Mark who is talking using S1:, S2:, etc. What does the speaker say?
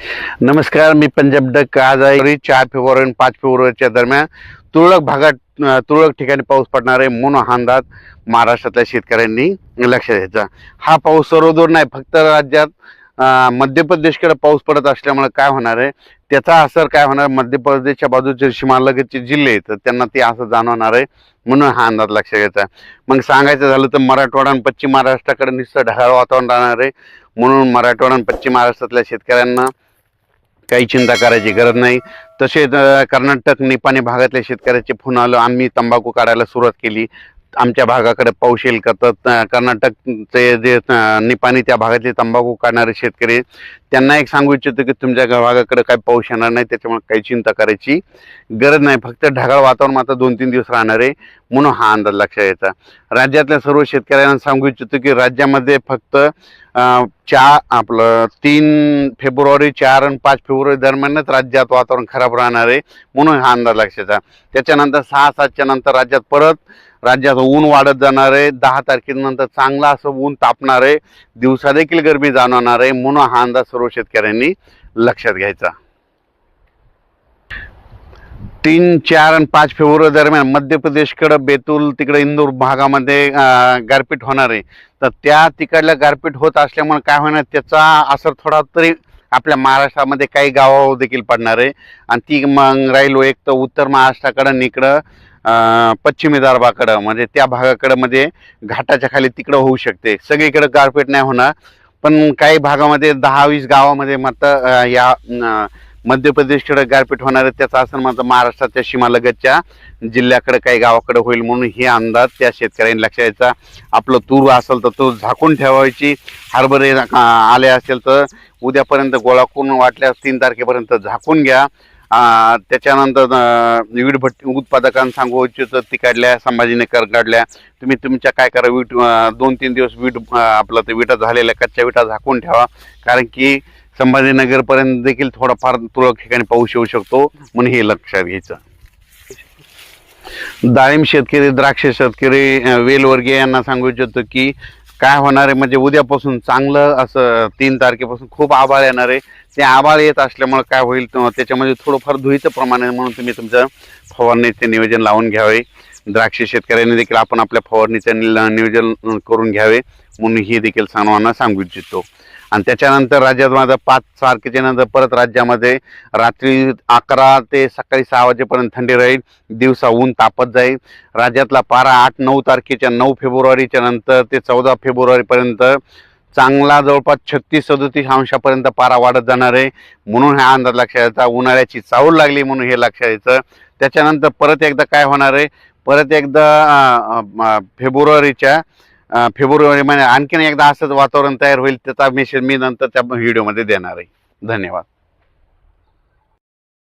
S1: नमस्कार मी पंजाब डक. आज आहे चार फेब्रुवारी आणि पाच फेब्रुवारीच्या दरम्यान तुरळक भागात तुरळक ठिकाणी पाऊस पडणार आहे. म्हणून हा अंदाज महाराष्ट्रातल्या शेतकऱ्यांनी लक्ष द्यायचा. हा पाऊस सर्वदूर नाही फक्त राज्यात मध्य प्रदेशकडे पाऊस पडत असल्यामुळे काय होणार आहे? त्याचा असर काय होणार? मध्य प्रदेशच्या बाजूचे सीमालगतचे जिल्हे आहेत तर त्यांना ते असं जाणवणार आहे. म्हणून हा अंदाज लक्षात घ्यायचा मग सांगायचं झालं तर मराठवाडा आणि पश्चिम महाराष्ट्राकडे नुसतं ढगाळ वातावरण राहणार आहे. म्हणून मराठवाडा आणि पश्चिम महाराष्ट्रातल्या शेतकऱ्यांना काही चिंता करायची गरज नाही. तसेच कर्नाटक निपाणी भागातल्या शेतकऱ्याचे फोन आलं. आम्ही तंबाखू काढायला सुरुवात केली. आमच्या भागाकडे पाऊस येईल का? तर कर्नाटकचे जे निपाणी त्या भागातले तंबाखू काढणारे शेतकरी त्यांना एक सांगू इच्छितो की तुमच्या भागाकडे काही पाऊस येणार नाही त्याच्यामुळे काही चिंता करायची गरज नाही. फक्त ढगाळ वातावरण मात्र दोन तीन दिवस राहणार आहे म्हणून हा अंदाज लक्षात यायचा. राज्यातल्या सर्व शेतकऱ्यांना सांगू इच्छितो की राज्यामध्ये फक्त चार आपलं तीन फेब्रुवारी चार आणि पाच फेब्रुवारी दरम्यानच राज्यात वातावरण खराब राहणार आहे म्हणून हा अंदाज लक्षात त्याच्यानंतर सहा सातच्या नंतर राज्यात परत राज्यात ऊन वाढत जाणार आहे. दहा तारखेनंतर चांगलं असं ऊन तापणार आहे. दिवसा देखील गरमी जाणवणार आहे म्हणून हा अंदाज सर्व शेतकऱ्यांनी लक्षात घ्यायचा. तीन चार आणि पाच फेब्रुवारी दरम्यान मध्य प्रदेशकडं बेतूल तिकडे इंदूर भागामध्ये गारपीट होणार आहे. तर त्या तिकडल्या गारपीट होत असल्यामुळे काय होणार त्याचा असर थोडा तरी आपल्या महाराष्ट्रामध्ये काही गावावर देखील पडणार आहे. आणि ती मग राहिलो एक तर उत्तर महाराष्ट्राकडं निकडं पश्चिमी दारबाकडं म्हणजे त्या भागाकडं मध्ये घाटाच्या खाली तिकडं होऊ शकते. सगळीकडं गारपीट नाही होणार. पण काही भागामध्ये दहा वीस गावामध्ये मात्र या मध्य प्रदेशकडे गारपीट होणार आहे. त्याचा असं मात्र महाराष्ट्राच्या सीमालगतच्या जिल्ह्याकडे काही गावाकडे होईल म्हणून हे अंदाज त्या शेतकऱ्यांनी लक्ष द्यायचा आपलं तूर असेल तर तो झाकून ठेवायची. हरभरे आले असेल तर उद्यापर्यंत गोळा करून वाटल्यास तीन तारखेपर्यंत झाकून घ्या. त्याच्यानंतर विविध वीट भट्टी उत्पादकांना सांगू इच्छितो ती काढल्या संभाजीनगर काढल्या. तुम्ही तुमच्या काय करा वीट दोन तीन दिवस वीट आपलं ते विटा झालेल्या कच्च्या विटा झाकून ठेवा. कारण की संभाजीनगरपर्यंत देखील थोडाफार तुरळक ठिकाणी पाऊस येऊ शकतो म्हणून हे लक्षात घ्यायचं. डाळिंब शेतकरी द्राक्ष शेतकरी वेलवर्गीय यांना सांगू इच्छितो की काय होणार आहे? म्हणजे उद्यापासून चांगलं असं तीन तारखेपासून खूप आभाळ येणार आहे. ते आभाळ येत असल्यामुळे काय होईल त्याच्यामध्ये थोडंफार धुईचं प्रमाण आहे म्हणून तुम्ही तुमचं फवारणीचे नियोजन लावून घ्यावे. द्राक्ष शेतकऱ्यांनी देखील आपण आपल्या फवारणीचं नियोजन करून घ्यावे. म्हणून हे देखील सर्वांना सांगू इच्छितो. आणि त्याच्यानंतर राज्यात माझं पाच तारखेच्या नंतर परत राज्यामध्ये रात्री अकरा ते सकाळी सहा वाजेपर्यंत थंडी राहील. दिवसा ऊन तापत जाईल. राज्यातला पारा आठ नऊ तारखेच्या नऊ फेब्रुवारीच्या नंतर ते चौदा फेब्रुवारीपर्यंत चांगला जवळपास छत्तीस सदोतीस अंशापर्यंत पारा वाढत जाणार आहे. म्हणून हा अंदाज लक्षात यायचा उन्हाळ्याची चाहूल लागली म्हणून हे लक्षात यायचं त्याच्यानंतर परत एकदा काय होणार आहे? परत एकदा फेब्रुवारीच्या फेब्रुवारी महिन्यात आणखीन एकदा असंच वातावरण तयार होईल त्याचा मेसेज मी नंतर त्या व्हिडिओमध्ये देणार आहे धन्यवाद.